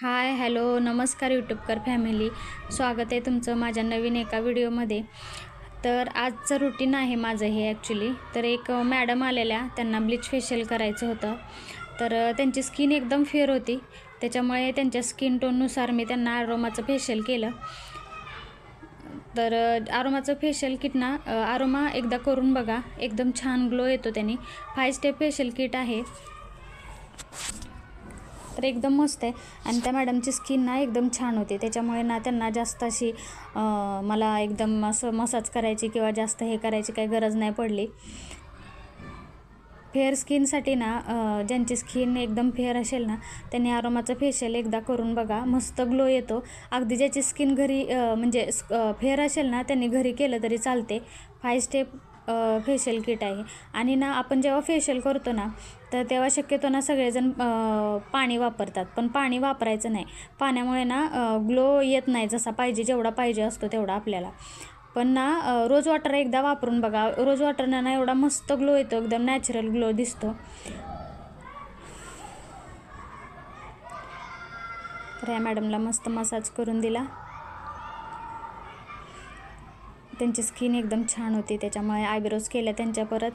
Hi hello नमस्कार यूट्यूबकर family. स्वागत आहे तुमचं माझ्या नवीन एका व्हिडिओमध्ये. तर आजचं रुटीन आहे माझं हे ॲक्च्युली तर एक मॅडम आलेल्या त्यांना ब्लीच फेशियल करायचं होतं. तर त्यांची स्किन एकदम फेअर होती. त्याच्यामुळे त्यांच्या स्किन टोननुसार मी त्यांना आरोमाचं फेशियल केलं. तर आरोमाचं फेशियल किट ना आरोमा एकदा करून बघा. एकदम छान ग्लो येतो त्यांनी. फाय स्टेप फेशियल किट आहे. तर एकदम मस्त आहे. आणि त्या मॅडमची स्किन ना एकदम छान होती. त्याच्यामुळे ना त्यांना जास्त अशी मला एकदम असं मसाज करायची किंवा जास्त हे करायची काही गरज नाही पडली. फेअर स्किनसाठी ना ज्यांची स्किन एकदम फेअर असेल ना त्यांनी आरोमाचं फेशियल एकदा करून बघा. मस्त ग्लो येतो. अगदी ज्याची स्किन घरी म्हणजे फेअर असेल ना त्यांनी घरी केलं तरी चालते. फाय स्टेप फेशियल किट आहे. आणि ना आपण जेव्हा फेशियल करतो ना तर तेव्हा शक्यतो ना सगळेजण पाणी वापरतात. पण पाणी वापरायचं नाही. पाण्यामुळे ना ग्लो येत नाही. जसा पाहिजे जेवढा पाहिजे असतो तेवढा आपल्याला. पण ना रोज वॉटर एकदा वापरून बघा. रोज वॉटरनं ना एवढा मस्त ग्लो येतो. एकदम नॅचरल ग्लो दिसतो. तर मॅडमला मस्त मसाज करून दिला. त्यांची स्किन एकदम छान होती. त्याच्यामुळे आयब्रोज केल्या त्यांच्या परत.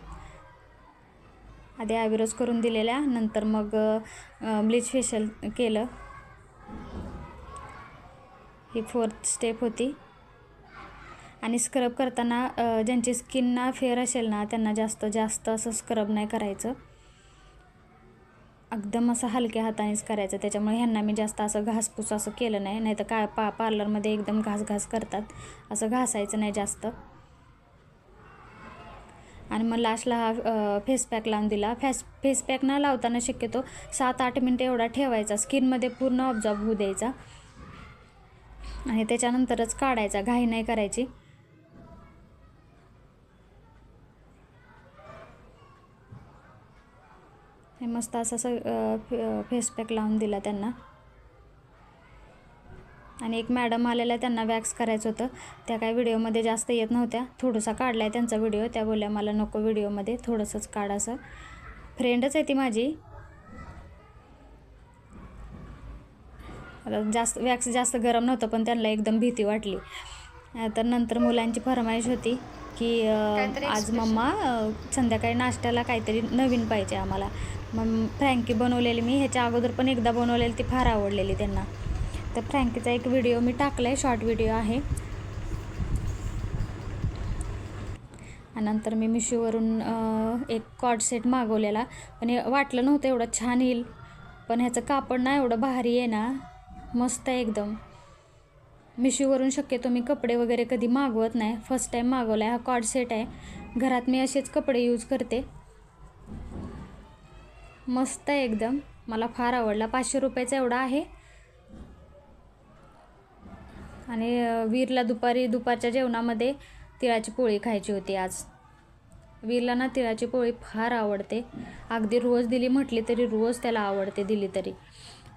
आधी आयब्रोज करून दिलेल्या नंतर मग ब्लीच फेशियल केलं. ही फोर्थ स्टेप होती. आणि स्क्रब करताना ज्यांची स्किन ना फेअर असेल ना त्यांना जास्त जास्त असं स्क्रब नाही करायचं. एकदम असं हलक्या हातानेच करायचं. त्याच्यामुळे ह्यांना मी जास्त असं घासपूस असं केलं नाही. नाही तर काय पा पार्लरमध्ये एकदम घास घास करतात. असं घासायचं नाही जास्त. आणि मग लास्टला हा फेस पॅक लावून दिला. फॅस फेस पॅक न लावताना शक्यतो सात आठ मिनटं एवढा ठेवायचा. स्किनमध्ये पूर्ण ऑब्झॉर्ब होऊ द्यायचा. आणि त्याच्यानंतरच काढायचा. घाई नाही करायची. हे मस्त असं स फेसपॅक लावून दिला त्यांना. आणि एक मॅडम आलेल्या त्यांना वॅक्स करायचं होतं. त्या काही व्हिडिओमध्ये जास्त येत नव्हत्या. थोडासा काढला आहे त्यांचा व्हिडिओ त्या बोलल्या मला नको व्हिडिओमध्ये थोडंसंच काढ असं. फ्रेंडच आहे ती माझी. जास्त वॅक्स जास्त गरम नव्हतं पण त्यांना एकदम भीती वाटली. तर नंतर मुलांची फरमाईश होती. की आज मम्मा संध्याकाळी नाश्त्याला काहीतरी नवीन पाहिजे आम्हाला. मग फ्रँकी बनवलेली मी ह्याच्या अगोदर पण एकदा बनवलेली ती फार आवडलेली त्यांना. तर फ्रँकीचा एक व्हिडिओ मी टाकला आहे शॉर्ट व्हिडिओ आहे. आणि नंतर मी मिशोवरून एक कॉड सेट मागवलेला. पण वाटलं नव्हतं एवढं छान येईल. पण ह्याचं कापड ना एवढं भारी आहे ना मस्त आहे एकदम. मिशोवरून शक्यतो मी कपडे वगैरे कधी मागवत नाही. फर्स्ट टाईम मागवला आहे हा कॉड सेट आहे. घरात मी असेच कपडे यूज करते. मस्त आहे एकदम. मला फार आवडला. पाचशे रुपयाचा एवढा आहे. आणि वीरला दुपारी दुपारच्या जेवणामध्ये तिळाची पोळी खायची होती आज. वीरला ना तिळाची पोळी फार आवडते. अगदी रोज दिली म्हटली तरी रोज त्याला आवडते दिली तरी.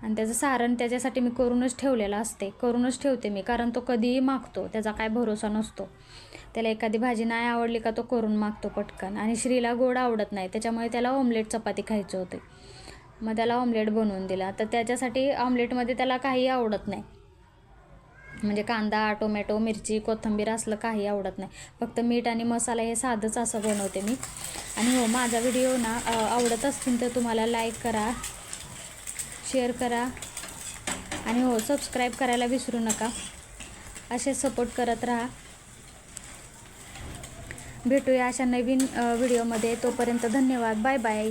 आणि त्याचं सारण त्याच्यासाठी मी करूनच ठेवलेलं असते. करूनच ठेवते मी कारण तो कधीही मागतो त्याचा काय भरोसा नसतो. त्याला एखादी भाजी नाही आवडली का तो करून मागतो पटकन. आणि श्रीला गोड आवडत नाही त्याच्यामुळे त्याला ऑमलेट चपाती खायची होते. मग त्याला ऑमलेट बनवून दिला. तर त्याच्यासाठी ऑमलेटमध्ये त्याला काही आवडत नाही. म्हणजे कांदा टोमॅटो मिरची कोथिंबीर असलं काही आवडत नाही. फक्त मीठ आणि मसाला हे साधंच असं बनवते मी. आणि हो माझा व्हिडिओ ना आवडत असतील तर तुम्हाला लाईक करा. शेअर करा. आणि हो सबस्क्राईब करायला विसरू नका. असे सपोर्ट करत राहा. भेटूया अशा नवीन व्हिडिओमध्ये तोपर्यंत धन्यवाद. Bye bye